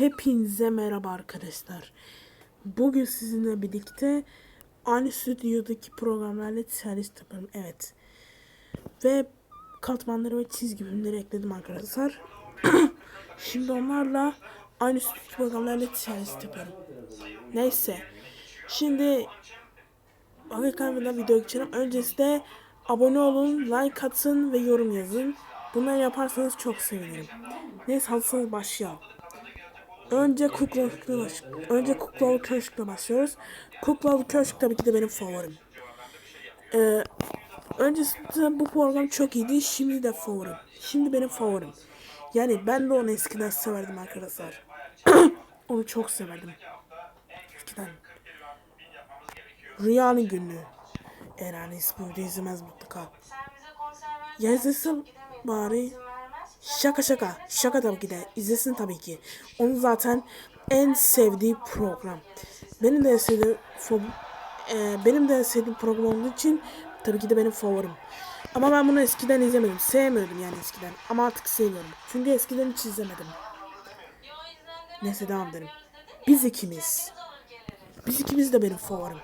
Hepinize merhaba arkadaşlar. Bugün sizinle birlikte aynı stüdyodaki programlarla servis yapıyorum. Evet. Ve katmanları ve çizgi bölümleri ekledim arkadaşlar. Şimdi onlarla aynı stüdyo programlarla servis yapıyorum. Neyse. Şimdi Vakit kaybından video geçelim. Öncesinde abone olun, like atın ve yorum yazın. Bunları yaparsanız çok sevinirim. Neyse hazırsanız başlayalım. Önce kuklalı baş önce kuklalı köşkle başlıyoruz. Kuklalı köşk tabii ki de benim favorim. Ee, öncesinde bu program çok iyiydi. Şimdi de favorim. Şimdi benim favorim. Yani ben de onu eskiden severdim arkadaşlar. onu çok severdim. Eskiden. Rüyanın günlüğü. Eren bu izlemez mutlaka. Ya izlesin bari. Şaka şaka. Şaka tabii ki de. İzlesin tabii ki. Onun zaten en sevdiği program. Benim de sevdiğim e, benim de sevdiğim program olduğu için tabii ki de benim favorim. Ama ben bunu eskiden izlemedim. Sevmiyordum yani eskiden. Ama artık seviyorum. Çünkü eskiden hiç izlemedim. Neyse devam edelim. Biz ikimiz. Biz ikimiz de benim favorim.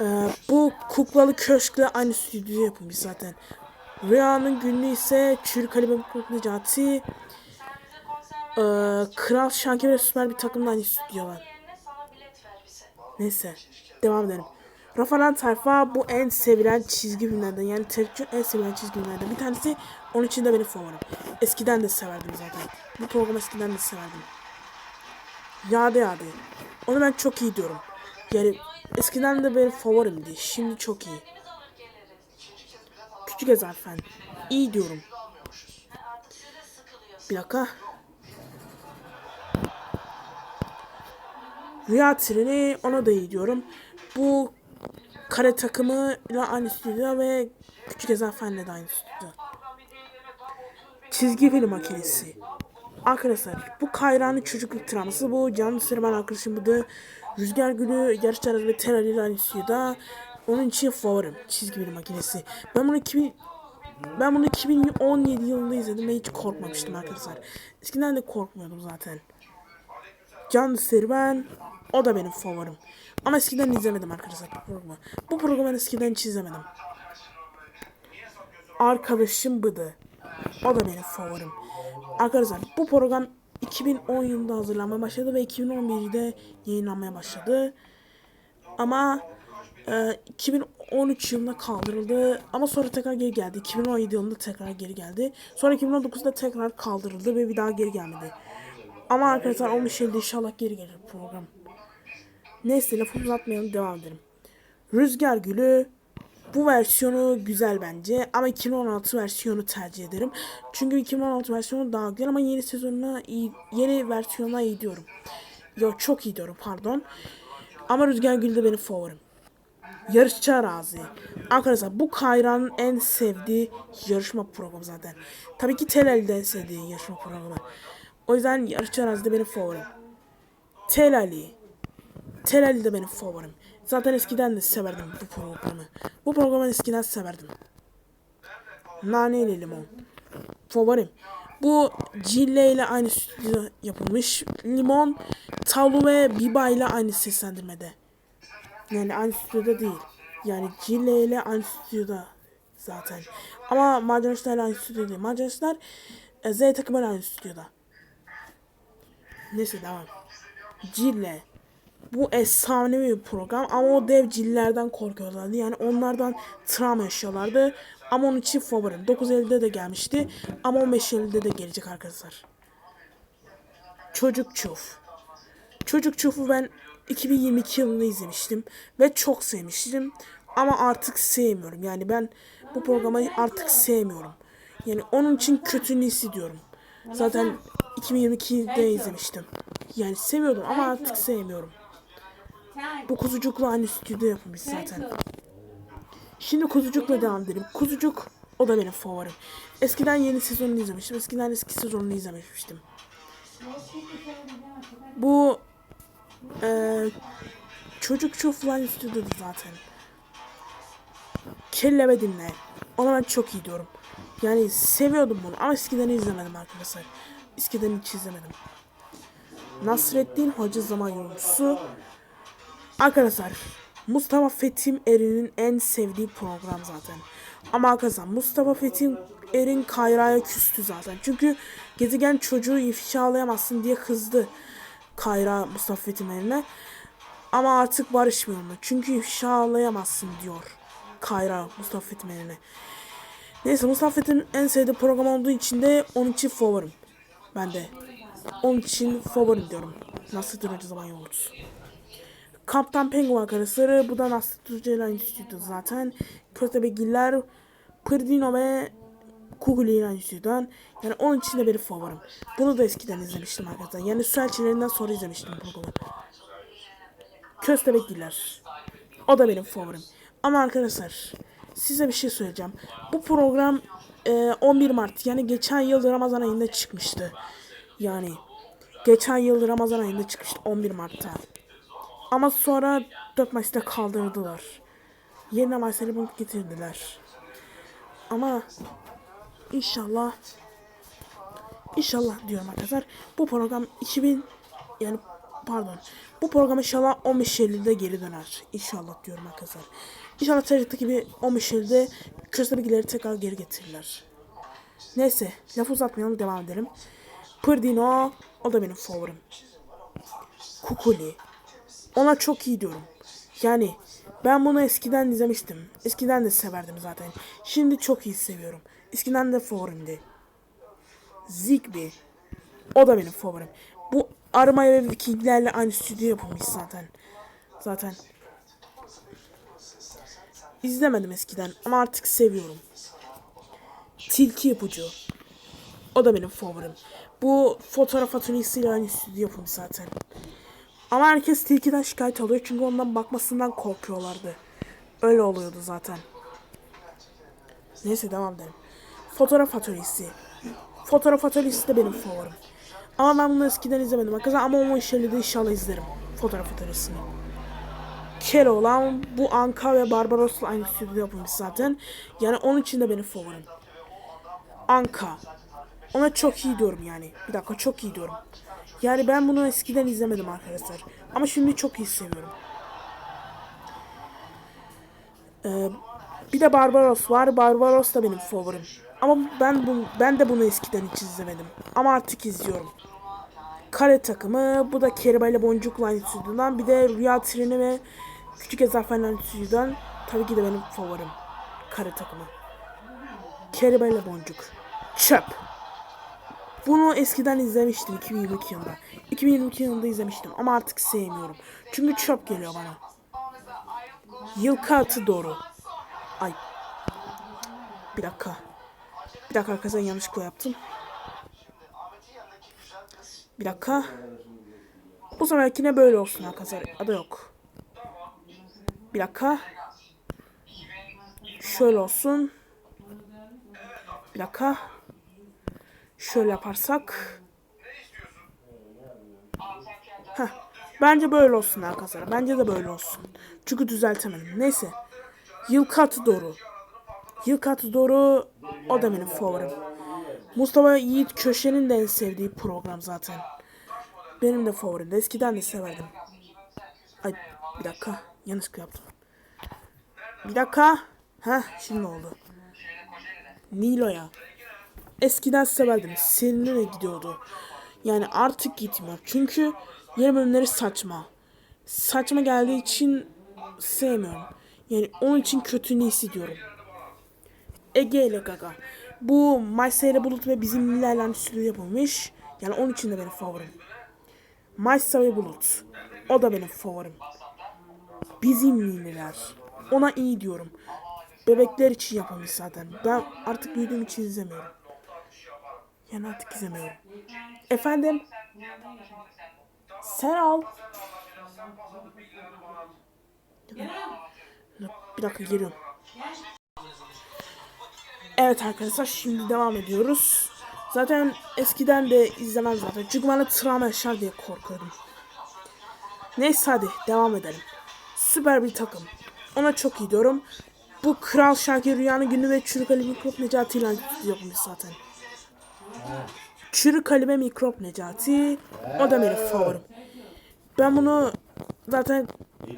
Ee, bu kuklalı köşkle aynı stüdyo yapılmış zaten. Rüyanın günlüğü ise Çürük Ali Necati. Ee, Kral Şanki ve süper bir takımla aynı stüdyolar. Neyse devam edelim. Rafadan Tayfa bu en sevilen çizgi filmlerden yani Türkçe en sevilen çizgi filmlerden bir tanesi. Onun için de benim favorim. Eskiden de severdim zaten. Bu programı eskiden de severdim. Yade Yade. Onu ben çok iyi diyorum. Yani eskiden de benim favorimdi. Şimdi çok iyi. Küçük Ezafen. İyi diyorum. Bir dakika. Rüya treni ona da iyi diyorum. Bu kare takımı ile aynı stüdyo ve Küçük Ezafen'le de aynı stüdyo. Çizgi film makinesi. Arkadaşlar bu Kayra'nın çocukluk travması bu canlı sırman arkadaşım bu da Rüzgar Gülü yarış tarzı ve Terali ile aynı stüdyoda. Onun için favorim çizgi film makinesi. Ben bunu 2000 ben bunu 2017 yılında izledim ve hiç korkmamıştım arkadaşlar. Eskiden de korkmuyordum zaten. Canlı Serben o da benim favorim. Ama eskiden izlemedim arkadaşlar bu programı. Bu programı ben eskiden hiç izlemedim. Arkadaşım Bıdı. O da benim favorim. Arkadaşlar bu program 2010 yılında hazırlanmaya başladı ve 2011'de yayınlanmaya başladı. Ama e, 2013 yılında kaldırıldı ama sonra tekrar geri geldi. 2017 yılında tekrar geri geldi. Sonra 2019'da tekrar kaldırıldı ve bir daha geri gelmedi. Ama arkadaşlar 15 yılda inşallah geri gelir program. Neyse lafı uzatmayalım devam edelim. Rüzgar Gülü bu versiyonu güzel bence ama 2016 versiyonu tercih ederim. Çünkü 2016 versiyonu daha güzel ama yeni sezonuna iyi, yeni versiyona iyi diyorum. Yok çok iyi diyorum pardon. Ama Rüzgar Gül de benim favorim. Yarışçı Arazi. Arkadaşlar bu Kayra'nın en sevdiği yarışma programı zaten. Tabii ki Telel'de en sevdiği yarışma programı. O yüzden Yarışçı Arazi de benim favorim. Tel Ali. Tel Ali de benim favorim. Zaten eskiden de severdim bu programı. Bu programı eskiden severdim. Nane ile limon. Favorim. Bu Cille ile aynı stüdyo yapılmış. Limon, Tavlu ve Biba ile aynı seslendirmede. Yani aynı stüdyoda değil. Yani Cille ile aynı stüdyoda zaten. Ama Macaristler aynı stüdyoda değil. Macaristler e, Z takımı aynı stüdyoda. Neyse devam. Cille. Bu efsanevi bir program ama o dev cillerden korkuyorlardı. Yani onlardan travma yaşıyorlardı. Ama onun için favorim. 9 Eylül'de de gelmişti. Ama 15 Eylül'de de gelecek arkadaşlar. Çocuk Çuf. Çocuk Çuf'u ben 2022 yılında izlemiştim. Ve çok sevmiştim. Ama artık sevmiyorum. Yani ben bu programı artık sevmiyorum. Yani onun için kötülüğünü hissediyorum. Zaten 2022'de izlemiştim. Yani seviyordum ama artık sevmiyorum. Bu kuzucukla aynı stüdyo yapılmış zaten. Şimdi kuzucukla devam edelim. Kuzucuk o da benim favorim. Eskiden yeni sezonunu izlemiştim. Eskiden eski sezonunu izlemiştim. Bu eee çocuk çufla aynı stüdyoda zaten. Kelle ve dinle. Ona ben çok iyi diyorum. Yani seviyordum bunu ama eskiden izlemedim arkadaşlar. Eskiden hiç izlemedim. Nasreddin Hoca zaman yorumcusu. Arkadaşlar Mustafa Fethin Erin'in en sevdiği program zaten. Ama arkadaşlar Mustafa Fethin Erin Kayra'ya küstü zaten. Çünkü gezegen çocuğu ifşalayamazsın diye kızdı Kayra Mustafa Fethin Erin'e. Ama artık barışmıyor mu? Çünkü ifşalayamazsın diyor Kayra Mustafa Fethin Erin'e. Neyse Mustafa Fethin'in en sevdiği program olduğu için de onun için favorim. Ben de. Onun için favorim diyorum. Nasrettin Hoca zaman yolcusu. Kaptan Penguin arkadaşları. Bu da Nasrettin Hoca ile zaten. Köstebekgiller, Pırdino ve İle aynı stüdyodan. Yani onun için de benim favorim. Bunu da eskiden izlemiştim arkadaşlar. Yani Süelçilerinden sonra izlemiştim programı. Köstebekgiller. O da benim favorim. Ama arkadaşlar size bir şey söyleyeceğim. Bu program e, 11 Mart yani geçen yıl Ramazan ayında çıkmıştı. Yani geçen yıl Ramazan ayında çıkmıştı 11 Mart'ta. Ama sonra 4 Mayıs'ta kaldırdılar. Yerine Mayıs'ları bunu getirdiler. Ama inşallah inşallah diyorum arkadaşlar. Bu program 2000 yani pardon. Bu program inşallah 15 Eylül'de geri döner. İnşallah diyorum arkadaşlar. İnşallah Tarık'ta gibi 15 Eylül'de köşe bilgileri tekrar geri getirirler. Neyse lafı uzatmayalım devam edelim. Pırdino o da benim favorim. Kukuli. Ona çok iyi diyorum. Yani ben bunu eskiden izlemiştim. Eskiden de severdim zaten. Şimdi çok iyi seviyorum. Eskiden de favorimdi. Zigby. O da benim favorim. Bu Armaya ve Vikinglerle aynı stüdyo yapılmış zaten. Zaten. İzlemedim eskiden ama artık seviyorum. Tilki ipucu. O da benim favorim. Bu fotoğraf atölyesiyle aynı stüdyo yapılmış zaten. Ama herkes tilkiden şikayet alıyor çünkü ondan bakmasından korkuyorlardı. Öyle oluyordu zaten. Neyse devam edelim. Fotoğraf atölyesi. Fotoğraf atölyesi de benim favorim. Ama ben bunu eskiden izlemedim arkadaşlar ama o işleri inşallah izlerim. Fotoğraf atölyesini. Keloğlan bu Anka ve Barbaros'la aynı stüdyoda yapılmış zaten. Yani onun için de benim favorim. Anka. Ona çok iyi diyorum yani. Bir dakika çok iyi diyorum. Yani ben bunu eskiden izlemedim arkadaşlar. Ama şimdi çok iyi seviyorum. Ee, bir de Barbaros var. Barbaros da benim favorim. Ama ben bu, ben de bunu eskiden hiç izlemedim. Ama artık izliyorum. Kare takımı. Bu da Keriba ile Boncuk'la aynı stüdyodan. Bir de Rüya Treni ve Küçük Ezafer'le aynı stüdyodan. Tabii ki de benim favorim. Kare takımı. Keriba ile Boncuk. Çöp. Bunu eskiden izlemiştim 2022 yılında. 2022 yılında izlemiştim ama artık sevmiyorum. Çünkü çöp geliyor bana. Yılkı atı doğru. Ay. Bir dakika. Bir dakika arkadaşlar yanlışlıkla yaptım. Bir dakika. Bu seferkine böyle olsun arkadaşlar. Adı yok. Bir dakika. Şöyle olsun. Bir dakika. Şöyle yaparsak. Heh. Bence böyle olsun arkadaşlar. Bence de böyle olsun. Çünkü düzeltemedim. Neyse. Yılkat doğru. Yılkat doğru o da benim favorim. Mustafa Yiğit Köşe'nin de en sevdiği program zaten. Benim de favorim. de. Eskiden de severdim. Ay bir dakika. Yanlışlıkla yaptım. Bir dakika. Heh şimdi oldu. Nilo'ya. Eskiden severdim. Seninle gidiyordu. Yani artık gitmiyor. Çünkü yeni bölümleri saçma. Saçma geldiği için sevmiyorum. Yani onun için kötülüğünü hissediyorum. Ege ile Gaga. Bu Maysa ile Bulut ve bizim Milay'la stüdyo yapılmış. Yani onun için de benim favorim. Maysa ve Bulut. O da benim favorim. Bizim Mineler. Ona iyi diyorum. Bebekler için yapılmış zaten. Ben artık büyüdüğüm için izlemiyorum. Yani artık izlemiyorum. Efendim? Sen al. Bir dakika geliyorum. Evet arkadaşlar şimdi devam ediyoruz. Zaten eskiden de izlemem zaten. Çünkü bana travma yaşar diye korkuyordum. Neyse hadi devam edelim. Süper bir takım. Ona çok iyi diyorum. Bu Kral Şakir Rüyanın Günü ve Çürük Ali Mikrop Necati ile yapılmış zaten. Çürük Ali ve Mikrop Necati. O da benim favorim. Ben bunu zaten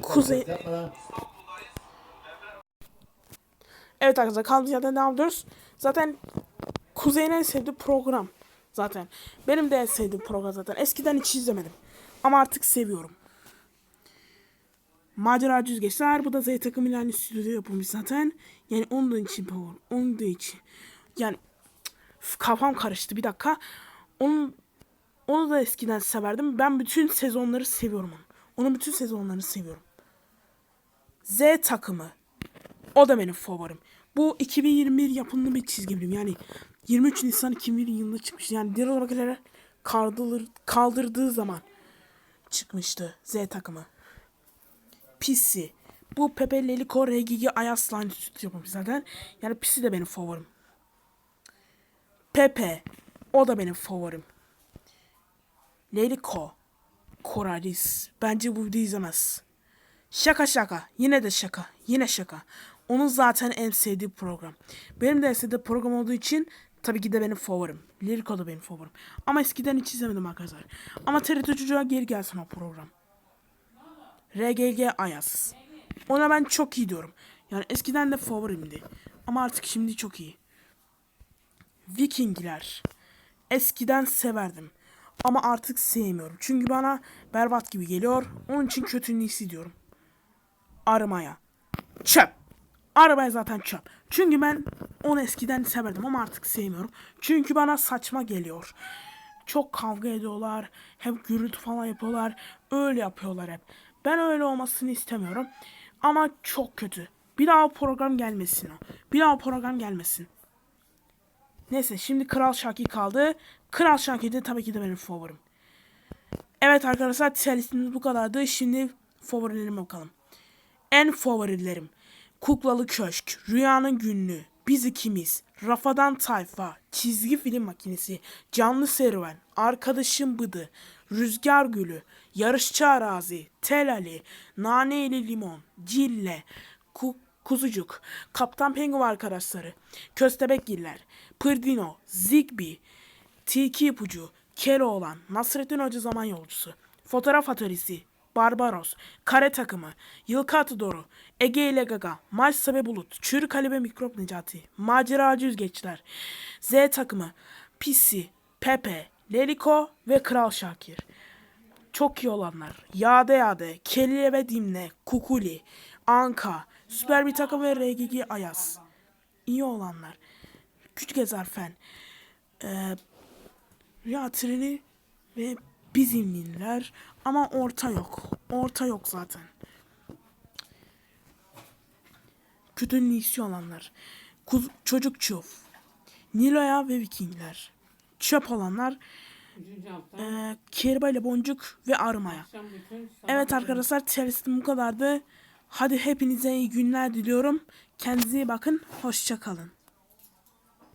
Kuzey... Evet arkadaşlar kaldığımız yerden devam ediyoruz. Zaten Kuzey'in en sevdiği program. Zaten. Benim de en sevdiğim program zaten. Eskiden hiç izlemedim. Ama artık seviyorum. Maceracı Yüzgeçler. Bu da Z takım ile aynı stüdyoda yapılmış zaten. Yani onun için power. Onun için. Yani kafam karıştı bir dakika. Onun onu da eskiden severdim. Ben bütün sezonları seviyorum onu. Onun bütün sezonlarını seviyorum. Z takımı. O da benim favorim. Bu 2021 yapımlı bir çizgi film. Yani 23 Nisan 2001 yılında çıkmış. Yani diğer olarak kaldırır, kaldırdığı zaman çıkmıştı Z takımı. Pisi. Bu Pepe Leliko RGG Ayaslan Enstitüsü yapmış zaten. Yani Pisi de benim favorim. Pepe. O da benim favorim. Leliko. Koralis. Bence bu videoyu izlemez. Şaka şaka. Yine de şaka. Yine şaka. Onun zaten en sevdiği program. Benim de en sevdiğim program olduğu için tabii ki de benim favorim. Liriko da benim favorim. Ama eskiden hiç izlemedim arkadaşlar. Ama TRT Çocuğa geri gelsin o program. RGG Ayas. Ona ben çok iyi diyorum. Yani eskiden de favorimdi. Ama artık şimdi çok iyi. Vikingler. Eskiden severdim. Ama artık sevmiyorum. Çünkü bana berbat gibi geliyor. Onun için kötülüğünü hissediyorum. Armaya. Çöp. Arabaya zaten çöp. Çünkü ben onu eskiden severdim ama artık sevmiyorum. Çünkü bana saçma geliyor. Çok kavga ediyorlar. Hep gürültü falan yapıyorlar. Öyle yapıyorlar hep. Ben öyle olmasını istemiyorum. Ama çok kötü. Bir daha program gelmesin o. Bir daha program gelmesin. Neyse şimdi Kral Şakir kaldı. Kral Şakir de tabii ki de benim favorim. Evet arkadaşlar listemiz bu kadardı. Şimdi favorilerime bakalım. En favorilerim. Kuklalı Köşk, Rüyanın Günlüğü, Biz İkimiz, Rafadan Tayfa, Çizgi Film Makinesi, Canlı Serüven, Arkadaşım Bıdı, Rüzgar Gülü, Yarışçı Arazi, Tel Ali, Nane ile Limon, Cille, Ku- Kuzucuk, Kaptan Pengu Arkadaşları, Köstebekgiller, Pırdino, Zigby, Tilki ipucu, Keloğlan, Nasrettin Hoca Zaman Yolcusu, Fotoğraf Atölyesi, Barbaros, Kare Takımı, Yılkı Atı Doru, Ege ile Gaga, Maç Sabe Bulut, Çürük Ali ve Mikrop Necati, Maceracı Yüzgeçler, Z Takımı, Pisi, Pepe, Leliko ve Kral Şakir. Çok iyi olanlar. Yade Yade, Kelile ve Dimle, Kukuli, Anka, Süper Bir Takım ve RGG Ayas. İyi olanlar. Küçük Ezarfen, ee, Rüya Treni ve bizimliler ama orta yok. Orta yok zaten. Kötünün iyisi olanlar. Kuz, çocuk çuf. Nilo'ya ve Vikingler. Çöp olanlar e, Keriba ile Boncuk ve Armaya. Evet arkadaşlar testim bu kadardı. Hadi hepinize iyi günler diliyorum. Kendinize iyi bakın. Hoşça kalın.